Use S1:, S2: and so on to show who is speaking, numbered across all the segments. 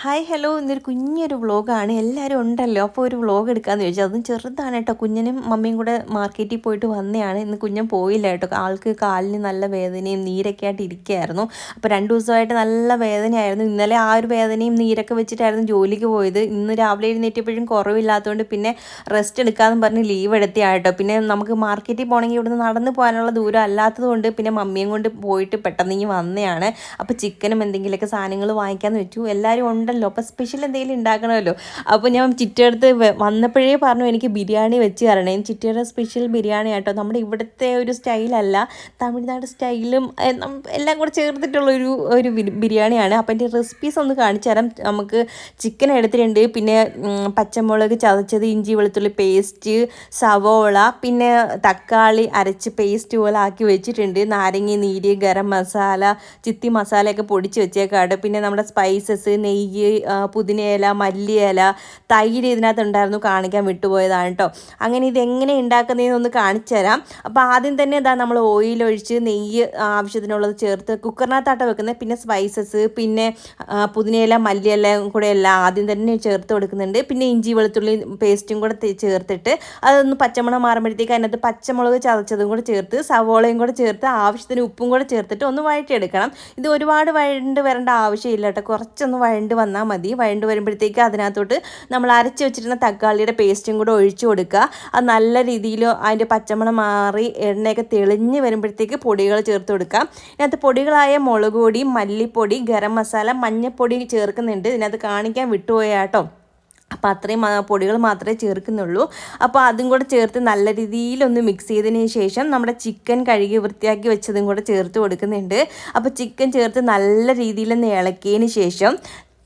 S1: Hi hello ഇന്നൊരു കുഞ്ഞൊരു വ്ളോഗാണ്. എല്ലാവരും ഉണ്ടല്ലോ. അപ്പോൾ ഒരു വ്ളോഗ് എടുക്കാമെന്ന് ചോദിച്ചു അതും ചെറുതാണ് കേട്ടോ. കുഞ്ഞിനും മമ്മിയും കൂടെ മാർക്കറ്റിൽ പോയിട്ട് വന്നതാണ്. ഇന്ന് കുഞ്ഞൻ പോയില്ല കേട്ടോ. ആൾക്ക് കാലിന് നല്ല വേദനയും നീരൊക്കെ ആയിട്ട് ഇരിക്കുകയായിരുന്നു. അപ്പോൾ രണ്ട് ദിവസമായിട്ട് നല്ല വേദനയായിരുന്നു. ഇന്നലെ ആ ഒരു വേദനയും നീരൊക്കെ വെച്ചിട്ടായിരുന്നു ജോലിക്ക് പോയത്. ഇന്ന് രാവിലെ എഴുന്നേറ്റപ്പോഴും കുറവില്ലാത്തതുകൊണ്ട് പിന്നെ റെസ്റ്റ് എടുക്കാമെന്ന് പറഞ്ഞ് ലീവ് എടുത്തിയാട്ടോ പിന്നെ നമുക്ക് മാർക്കറ്റിൽ പോകണമെങ്കിൽ ഇവിടുന്ന് നടന്നു പോകാനുള്ള ദൂരം അല്ലാത്തതുകൊണ്ട് പിന്നെ മമ്മിയും കൊണ്ട് പോയിട്ട് പെട്ടെന്ന് ഇങ്ങനെ വന്നതാണ്. അപ്പോൾ ചിക്കനും എന്തെങ്കിലുമൊക്കെ സാധനങ്ങൾ വാങ്ങിക്കാമെന്ന് വെച്ചു. എല്ലാവരും ഉണ്ടല്ലോ. അപ്പോൾ സ്പെഷ്യൽ എന്തെങ്കിലും ഉണ്ടാക്കണമല്ലോ അപ്പോൾ ഞാൻ ചിറ്റടുത്ത് വന്നപ്പോഴേ പറഞ്ഞു എനിക്ക് ബിരിയാണി വെച്ച് തരണേ. ചിറ്റയുടെ സ്പെഷ്യൽ ബിരിയാണി ആട്ടോ. നമ്മുടെ ഇവിടുത്തെ ഒരു സ്റ്റൈലല്ല തമിഴ്നാട് സ്റ്റൈലും എല്ലാം കൂടെ ചേർത്തിട്ടുള്ള ഒരു ഒരു ബിരിയാണിയാണ്. അപ്പോൾ എന്റെ റെസിപ്പീസ് ഒന്ന് കാണിച്ചു തരാം. നമുക്ക് ചിക്കൻ എടുത്തിട്ടുണ്ട്. പിന്നെ പച്ചമുളക് ചതച്ചത് ഇഞ്ചി വെളുത്തുള്ളി പേസ്റ്റ് സവോള പിന്നെ തക്കാളി അരച്ച് പേസ്റ്റ് പോലെ ആക്കി വെച്ചിട്ടുണ്ട്. നാരങ്ങ നീര് ഗരം മസാല ചിത്തി മസാലയൊക്കെ പൊടിച്ച് വെച്ചേക്കാട് പിന്നെ നമ്മുടെ സ്പൈസസ് നെയ്യ് ആ, പുതിനയില മല്ലിയില തൈര് ഇതിനകത്ത് ഉണ്ടായിരുന്നു കാണിക്കാൻ വിട്ടുപോയതാണ് കേട്ടോ അങ്ങനെ ഇത് എങ്ങനെ ഉണ്ടാക്കുന്നതെന്ന് ഒന്ന് കാണിച്ചു തരാം അപ്പോൾ ആദ്യം തന്നെ ഇതാ നമ്മൾ ഓയിൽ ഒഴിച്ച് നെയ്യ് ആവശ്യത്തിനുള്ളത് ചേർത്ത് കുക്കറിനകത്താട്ടോ വെക്കുന്നത്. പിന്നെ സ്പൈസസ് പിന്നെ പുതിനയില മല്ലിയില കൂടെ എല്ലാം ആദ്യം തന്നെ ചേർത്ത് കൊടുക്കുന്നുണ്ട്. പിന്നെ ഇഞ്ചി വെളുത്തുള്ളി പേസ്റ്റും കൂടെ ചേർത്തിട്ട് അതൊന്ന് പച്ചമുളക് മാറുമ്പോഴത്തേക്ക് അതിനകത്ത് പച്ചമുളക് ചതച്ചതും കൂടെ ചേർത്ത് സവോളയും കൂടെ ചേർത്ത് ആവശ്യത്തിന് ഉപ്പും കൂടെ ചേർത്തിട്ട് ഒന്ന് വഴറ്റിയെടുക്കണം. ഇത് ഒരുപാട് വഴണ്ട് വരേണ്ട ആവശ്യമില്ല കേട്ടോ കുറച്ചൊന്ന് വഴണ്ട് വന്നാൽ മതി. വഴണ്ട് വരുമ്പോഴത്തേക്ക് അതിനകത്തോട്ട് നമ്മൾ അരച്ച് വെച്ചിരുന്ന തക്കാളിയുടെ പേസ്റ്റും കൂടെ ഒഴിച്ചു കൊടുക്കുക. അത് നല്ല രീതിയിൽ അതിന്റെ പച്ചമണം മാറി എണ്ണയൊക്കെ തെളിഞ്ഞ് വരുമ്പോഴത്തേക്ക് പൊടികൾ ചേർത്ത് കൊടുക്കാം ഇതിനകത്ത് പൊടികളായ മുളക് പൊടി മല്ലിപ്പൊടി ഗരം മസാല മഞ്ഞൾപ്പൊടി ചേർക്കുന്നുണ്ട്. ഇതിനകത്ത് കാണിക്കാൻ വിട്ടുപോയാട്ടോ അപ്പോൾ അത്രയും പൊടികൾ മാത്രമേ ചേർക്കുന്നുള്ളൂ. അപ്പോൾ അതും കൂടെ ചേർത്ത് നല്ല രീതിയിലൊന്ന് മിക്സ് ചെയ്തതിന് ശേഷം നമ്മുടെ ചിക്കൻ കഴുകി വൃത്തിയാക്കി വെച്ചതും കൂടെ ചേർത്ത് കൊടുക്കുന്നുണ്ട്. അപ്പോൾ ചിക്കൻ ചേർത്ത് നല്ല രീതിയിലൊന്ന് ഇളക്കിയതിന് ശേഷം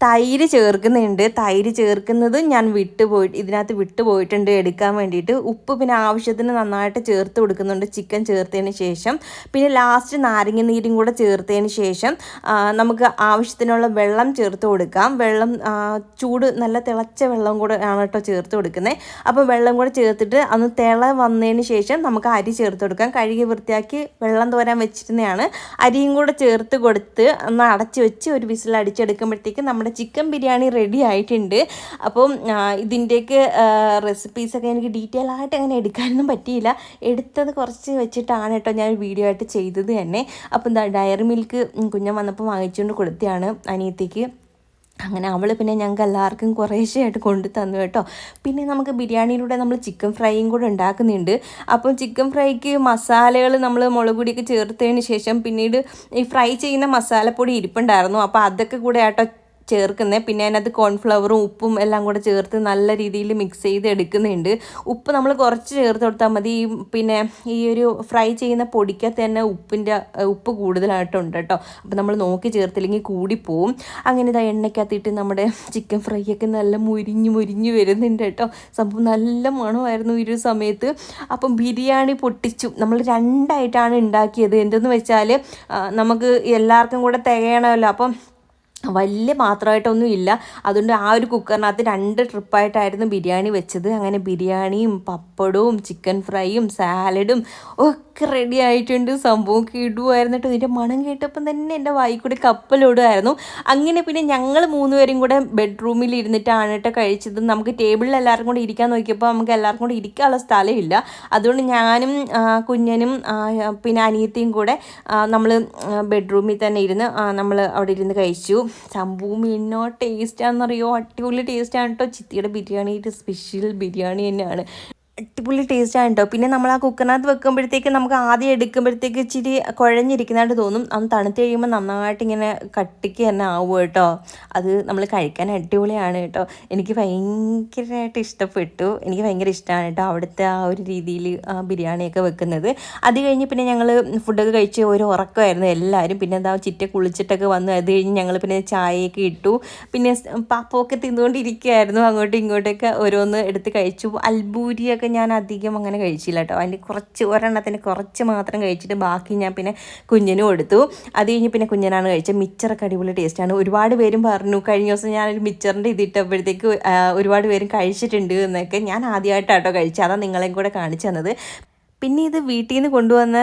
S1: തൈര് ചേർക്കുന്നുണ്ട്. തൈര് ചേർക്കുന്നത് ഞാൻ വിട്ടുപോയിട്ട് ഇതിനകത്ത് വിട്ടുപോയിട്ടുണ്ട് എടുക്കാൻ വേണ്ടിയിട്ട്. ഉപ്പ് പിന്നെ ആവശ്യത്തിന് നന്നായിട്ട് ചേർത്ത് കൊടുക്കുന്നുണ്ട്. ചിക്കൻ ചേർത്തതിന് ശേഷം. പിന്നെ ലാസ്റ്റ് നാരങ്ങ നീരും കൂടെ ചേർത്തതിന് ശേഷം നമുക്ക് ആവശ്യത്തിനുള്ള വെള്ളം ചേർത്ത് കൊടുക്കാം. വെള്ളം ചൂട് നല്ല തിളച്ച വെള്ളം കൂടെ ആണ് കേട്ടോ ചേർത്ത് കൊടുക്കുന്നത്. അപ്പോൾ വെള്ളം കൂടെ ചേർത്തിട്ട് അന്ന് തിള വന്നതിന് ശേഷം നമുക്ക് അരി ചേർത്ത് കൊടുക്കാം. കഴുകി വൃത്തിയാക്കി വെള്ളം തോരാൻ വെച്ചിരുന്നതാണ്. അരിയും കൂടെ ചേർത്ത് കൊടുത്ത് ഒന്ന് അടച്ച് വെച്ച് ഒരു വിസിൽ അടിച്ചെടുക്കുമ്പോഴത്തേക്ക് നമ്മുടെ ചിക്കൻ ബിരിയാണി റെഡി ആയിട്ടുണ്ട്. അപ്പം ഇതിന്റെയൊക്കെ റെസിപ്പീസൊക്കെ എനിക്ക് ഡീറ്റെയിൽ ആയിട്ട് അങ്ങനെ എടുക്കാനൊന്നും പറ്റിയില്ല. എടുത്തത് കുറച്ച് വെച്ചിട്ടാണ് കേട്ടോ ഞാൻ വീഡിയോ ആയിട്ട് ചെയ്തത് തന്നെ. അപ്പം എന്താ ഡയറി മിൽക്ക് കുഞ്ഞൻ വന്നപ്പോൾ വാങ്ങിച്ചുകൊണ്ട് കൊടുത്തതാണ് അനിയത്തേക്ക്. അങ്ങനെ അവൾ പിന്നെ ഞങ്ങൾക്ക് എല്ലാവർക്കും കുറേശ്ശെയായിട്ട് കൊണ്ടു തന്നു കേട്ടോ. പിന്നെ നമുക്ക് ബിരിയാണിയിലൂടെ നമ്മൾ ചിക്കൻ ഫ്രൈയും കൂടെ ഉണ്ടാക്കുന്നുണ്ട്. അപ്പം ചിക്കൻ ഫ്രൈക്ക് മസാലകൾ നമ്മൾ മുളക് പൊടിയൊക്കെ ചേർത്തതിന് ശേഷം പിന്നീട് ഈ ഫ്രൈ ചെയ്യുന്ന മസാലപ്പൊടി ഇരിപ്പുണ്ടായിരുന്നു. അപ്പോൾ അതൊക്കെ കൂടെ ആട്ടോ ചേർക്കുന്നത് പിന്നെ അതിനകത്ത് കോൺഫ്ലവറും ഉപ്പും എല്ലാം കൂടെ ചേർത്ത് നല്ല രീതിയിൽ മിക്സ് ചെയ്ത് എടുക്കുന്നുണ്ട്. ഉപ്പ് നമ്മൾ കുറച്ച് ചേർത്ത് കൊടുത്താൽ മതി. പിന്നെ ഈ ഒരു ഫ്രൈ ചെയ്യുന്ന പൊടിക്കകത്ത് തന്നെ ഉപ്പിന്റെ ഉപ്പ് കൂടുതലായിട്ടുണ്ട് കേട്ടോ. അപ്പോൾ നമ്മൾ നോക്കി ചേർത്തില്ലെങ്കിൽ കൂടിപ്പോവും അങ്ങനെ ഇതാ എണ്ണയ്ക്കകത്തിട്ട് നമ്മുടെ ചിക്കൻ ഫ്രൈ ഒക്കെ നല്ല മുരിഞ്ഞ് മുരിഞ്ഞ് വരുന്നുണ്ട് കേട്ടോ. സംഭവം നല്ല മണമായിരുന്നു ഈ ഒരു സമയത്ത്. അപ്പം ബിരിയാണി പൊട്ടിച്ചു. നമ്മൾ രണ്ടായിട്ടാണ് ഉണ്ടാക്കിയത്. എന്തെന്ന് വെച്ചാൽ നമുക്ക് എല്ലാവർക്കും കൂടെ തികയണമല്ലോ. അപ്പം വലിയ പാത്രമായിട്ടൊന്നും ഇല്ല. അതുകൊണ്ട് ആ ഒരു കുക്കറിനകത്ത് രണ്ട് ട്രിപ്പായിട്ടായിരുന്നു ബിരിയാണി വെച്ചത്. അങ്ങനെ ബിരിയാണിയും പപ്പടവും ചിക്കൻ ഫ്രൈയും സാലഡും ഒക്കെ റെഡി ആയിട്ടുണ്ട്. സംഭവം കിടുമായിരുന്നു ഇതിന്റെ മണം കേട്ടപ്പം തന്നെ എന്റെ വായിക്കൂടി കൂടി കപ്പലോടുമായിരുന്നു അങ്ങനെ പിന്നെ ഞങ്ങൾ മൂന്നുപേരും കൂടെ ബെഡ്റൂമിൽ ഇരുന്നിട്ടാണ് കേട്ടോ കഴിച്ചത്. നമുക്ക് ടേബിളിൽ എല്ലാവർക്കും കൂടെ ഇരിക്കാൻ നോക്കിയപ്പോൾ നമുക്ക് എല്ലാവർക്കും കൂടെ ഇരിക്കാനുള്ള സ്ഥലമില്ല അതുകൊണ്ട് ഞാനും കുഞ്ഞനും പിന്നെ അനിയത്തിയും കൂടെ നമ്മൾ ബെഡ്റൂമിൽ തന്നെ ഇരുന്ന് നമ്മൾ അവിടെ ഇരുന്ന് കഴിച്ചു. സംഭവം മീനിനോ ടേസ്റ്റാണെന്നറിയോ അടിപൊളി ടേസ്റ്റാണ് കേട്ടോ ചിത്തിയുടെ ബിരിയാണി സ്പെഷ്യൽ ബിരിയാണി തന്നെയാണ്. അടിപൊളി ടേസ്റ്റാണ് കേട്ടോ പിന്നെ നമ്മൾ ആ കുക്കറിനകത്ത് വെക്കുമ്പോഴത്തേക്ക് നമുക്ക് ആദ്യം എടുക്കുമ്പോഴത്തേക്ക് ഇച്ചിരി കുഴഞ്ഞിരിക്കുന്നതായിട്ട് തോന്നും. അന്ന് തണുത്ത് കഴിയുമ്പോൾ നന്നായിട്ട് ഇങ്ങനെ കട്ടിക്ക് തന്നെ ആവും കേട്ടോ. അത് നമ്മൾ കഴിക്കാൻ അടിപൊളിയാണ് കേട്ടോ. എനിക്ക് ഭയങ്കരമായിട്ട് ഇഷ്ടപ്പെട്ടു. എനിക്ക് ഭയങ്കര ഇഷ്ടമാണ് കേട്ടോ അവിടുത്തെ ആ ഒരു രീതിയിൽ ബിരിയാണിയൊക്കെ വെക്കുന്നത്. അത് കഴിഞ്ഞ് പിന്നെ ഞങ്ങൾ ഫുഡൊക്കെ കഴിച്ച് ഒരു ഉറക്കമായിരുന്നു എല്ലാവരും പിന്നെ എന്താ ചിറ്റ കുളിച്ചിട്ടൊക്കെ വന്നു അത് കഴിഞ്ഞ് ഞങ്ങൾ പിന്നെ ചായയൊക്കെ ഇട്ടു. പിന്നെ പാപ്പമൊക്കെ തിന്നുകൊണ്ടിരിക്കുകയായിരുന്നു അങ്ങോട്ടും ഇങ്ങോട്ടൊക്കെ ഓരോന്ന് എടുത്ത് കഴിച്ചു. അൽബൂരിയൊക്കെ ഞാൻ അധികം അങ്ങനെ കഴിച്ചില്ല കേട്ടോ. അതിന്റെ കുറച്ച് ഒരെണ്ണത്തിന് കുറച്ച് മാത്രം കഴിച്ചിട്ട് ബാക്കി ഞാൻ പിന്നെ കുഞ്ഞിനും കൊടുത്തു. അത് കഴിഞ്ഞ് പിന്നെ കുഞ്ഞിനാണ് കഴിച്ചത്. മിച്ചറൊക്കെ അടിപൊളി ടേസ്റ്റാണ് ഒരുപാട് പേരും പറഞ്ഞു കഴിഞ്ഞ ദിവസം ഞാനൊരു മിച്ചറിന്റെ ഇതിട്ടപ്പോഴത്തേക്ക് ഇട്ടപ്പോഴത്തേക്ക് ഒരുപാട് പേരും കഴിച്ചിട്ടുണ്ട് എന്നൊക്കെ ഞാൻ ആദ്യമായിട്ടാട്ടോ കഴിച്ചത്. അതാണ് നിങ്ങളെയും കൂടെ കാണിച്ചു തന്നത്. പിന്നെ ഇത് വീട്ടിൽ നിന്ന് കൊണ്ടുവന്ന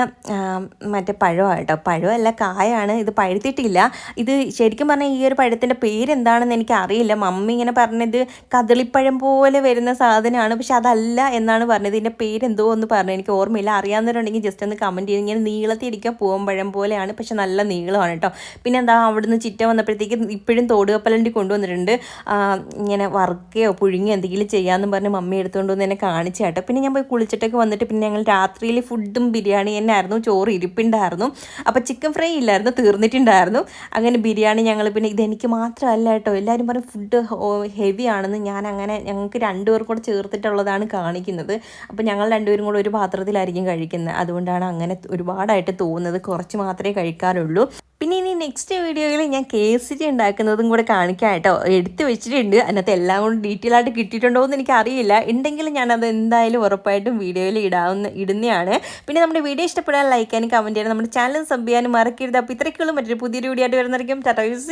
S1: മറ്റേ പഴമാണ് കേട്ടോ. പഴമല്ല കായാണ്. ഇത് പഴുത്തിട്ടില്ല. ഇത് ശരിക്കും പറഞ്ഞാൽ ഈ ഒരു പഴത്തിന്റെ പേരെന്താണെന്ന് എനിക്ക് അറിയില്ല മമ്മി ഇങ്ങനെ പറഞ്ഞത് കദളിപ്പഴം പോലെ വരുന്ന സാധനമാണ്. പക്ഷെ അതല്ല എന്നാണ് പറഞ്ഞത്. ഇതിന്റെ പേരെന്തോ എന്ന് പറഞ്ഞു. എനിക്ക് ഓർമ്മയില്ല. അറിയാവുന്നവരുണ്ടെങ്കിൽ ജസ്റ്റ് ഒന്ന് കമന്റ് ചെയ്ത് ഇങ്ങനെ നീളത്തിരിക്കാൻ പൂവമ്പഴം പോലെയാണ്. പക്ഷെ നല്ല നീളമാണ് കേട്ടോ. പിന്നെ എന്താ അവിടുന്ന് ചിറ്റ വന്നപ്പോഴത്തേക്ക് ഇപ്പോഴും തോടുകപ്പലണ്ടി കൊണ്ടുവന്നിട്ടുണ്ട്. ഇങ്ങനെ വർക്കയോ പുഴുങ്ങിയോ എന്തെങ്കിലും ചെയ്യാമെന്ന് പറഞ്ഞ് മമ്മി എടുത്തുകൊണ്ട് വന്ന് എന്നെ കാണിച്ചു കേട്ടോ. പിന്നെ ഞാൻ പോയി കുളിച്ചിട്ടൊക്കെ വന്നിട്ട് പിന്നെ ഞങ്ങൾ രാത്രിയിൽ ഫുഡും ബിരിയാണി തന്നെ ആയിരുന്നു ചോറ് ഇരിപ്പുണ്ടായിരുന്നു. അപ്പോൾ ചിക്കൻ ഫ്രൈ ഇല്ലായിരുന്നു. തീർന്നിട്ടുണ്ടായിരുന്നു. അങ്ങനെ ബിരിയാണി ഞങ്ങൾ പിന്നെ ഇതെനിക്ക് മാത്രമല്ല കേട്ടോ. എല്ലാവരും പറയും ഫുഡ് ഹെവി ആണെന്ന്. ഞാൻ അങ്ങനെ ഞങ്ങൾക്ക് രണ്ടുപേർ കൂടെ ചേർത്തിട്ടുള്ളതാണ് കാണിക്കുന്നത്. അപ്പോൾ ഞങ്ങൾ രണ്ടുപേരും കൂടെ ഒരു പാത്രത്തിലായിരിക്കും കഴിക്കുന്നത്. അതുകൊണ്ടാണ് അങ്ങനെ ഒരുപാടായിട്ട് തോന്നുന്നത്. കുറച്ച് മാത്രമേ കഴിക്കാറുള്ളൂ. പിന്നെ ഇനി നെക്സ്റ്റ് വീഡിയോയിൽ ഞാൻ കേസരി ഉണ്ടാക്കുന്നതും കൂടെ കാണിക്കാം കേട്ടോ. എടുത്ത് വെച്ചിട്ടുണ്ട്. അതിനകത്ത് എല്ലാം കൊണ്ട് ഡീറ്റെയിൽ ആയിട്ട് കിട്ടിയിട്ടുണ്ടോ എന്ന് എനിക്കറിയില്ല. ഉണ്ടെങ്കിൽ ഞാനത് എന്തായാലും ഉറപ്പായിട്ടും വീഡിയോയിൽ ഇടാവുന്ന ഇടുന്നതാണ് പിന്നെ നമ്മുടെ വീഡിയോ ഇഷ്ടപ്പെടാൻ ലൈക്കാനും കമന്റ് ചെയ്യാനും നമ്മുടെ ചാനൽ സബ് ചെയ്യാനും മറക്കരുത്. അപ്പോൾ ഇത്രയ്ക്കുള്ളൂ മറ്റൊരു പുതിയൊരു വീഡിയോ ആയിട്ട് വരുന്നതായിരിക്കും. ടാറ്റ യൂസ്